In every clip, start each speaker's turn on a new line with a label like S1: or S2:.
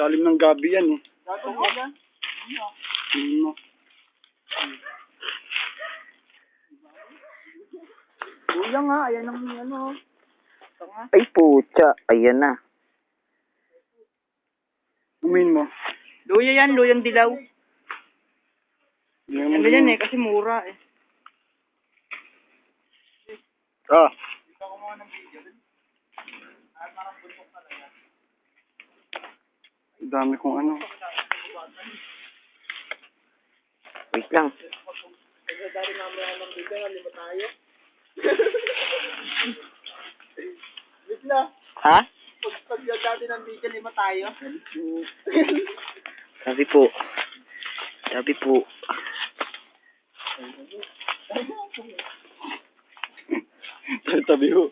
S1: Lalim ng gabi yan eh.
S2: Mo. Kuya nga, ayan ang ano. Ito nga.
S3: Ay, putya. Ayan na.
S1: Umin mo.
S2: Luya yan, luyang dilaw. Ano yan eh, kasi mura eh.
S1: Ah. Ang dami kong ano.
S3: Wait lang.
S2: Bigla,
S3: Ha?
S2: pag pag dati ng video, lima tayo.
S3: Sabi po. Sabi po.
S1: Tabi ho.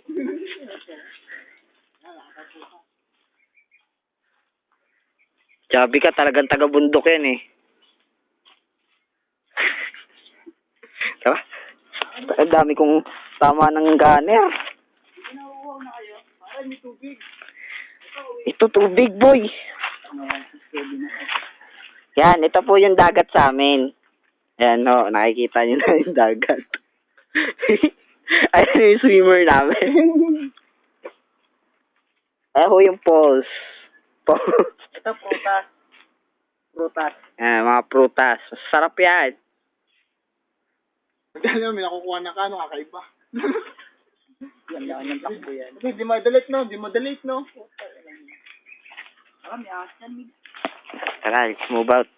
S3: Sabi ka talagang taga-bundok yan eh. diba? Ang dami kong tama ng
S2: tubig.
S3: Ito tubig, boy. Yan, ito po yung dagat sa amin. Yan, ho, nakikita niyo na yung dagat. Ayan yung swimmer namin. Ayan ho yung poles. Poles.
S2: Ito, prutas. Prutas.
S3: Ayan, mga prutas. Sarap yan.
S2: Magkano may nakukuha na ka, ano, kakaiba. yan lang yung takbo yan. Kasi di mo delete no, di mo delete no. Alam, may ahas yan. Mig.
S3: Tara, let's move out.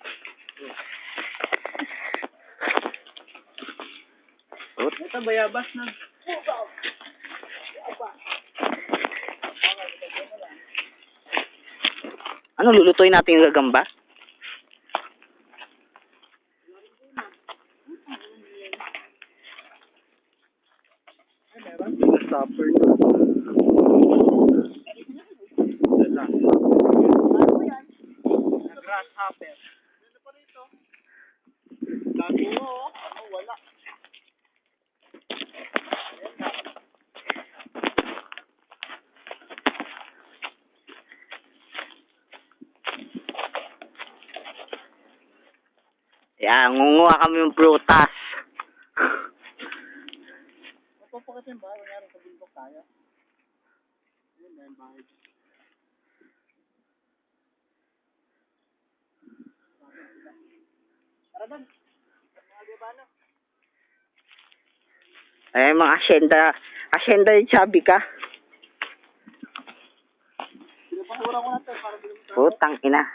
S2: Ito, bayabas na.
S3: Ano, lulutuin natin yung gagamba?
S1: Stopper na.
S2: Grasshopper. Ano pa rito? Lago mo, oh. Ano, wala.
S3: Yan, ngunguha kami ng prutas.
S2: Mapapakitin ba? Kunyari sa bundok tayo. Ayun, dahil bahay. Tara, gabano.
S3: Ay, mga asyenda. Asyenda yung sabi ka. Putang ina.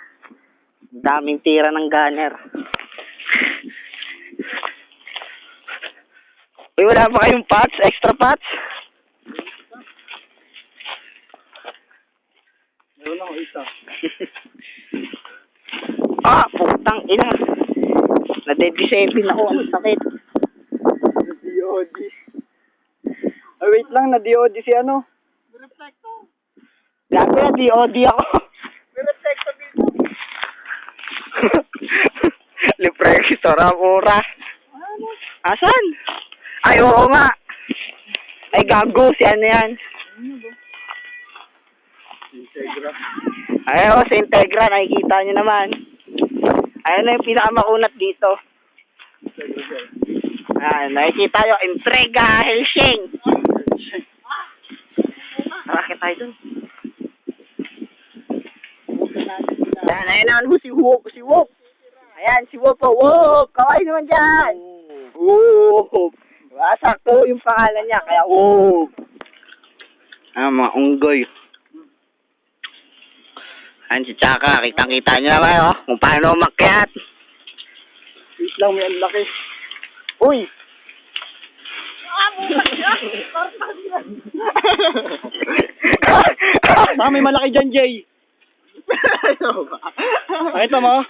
S3: Daming tira ng gunner. Uy, wala pa kayong pots? Extra pots?
S1: Meron ako isa.
S3: ah, putang ina. Nade-disable ako. Ang sakit.
S1: DOD. Ah, wait lang, na DOD si ano?
S2: May reflector.
S3: Grabe na, DOD ako.
S2: May reflector dito.
S3: Libre restaurant, mura.
S2: Ano?
S3: Asan? Ay, oo nga. Ay, gago. Si ano yan?
S1: Integra.
S3: Ay, oo, sa Integra. Nakikita nyo naman. Ayun na yung pinakamakunat dito. Ah, nakikita nyo. Entrega, Helsing. Bakit tayo dun? Yan, ayun naman ho, si Wop, si Wop. Ayan, si Wop, oh, Wop. Kaway naman dyan. Wop. Sakto yung pangalan niya, kaya Wop. Ah, mga unggoy. Ayan si Chaka, kitang-kita niyo naman, oh, kung paano umakyat.
S1: Wait lang, may ang laki.
S3: Uy!
S1: May malaki dyan, Jay. Nakita mo?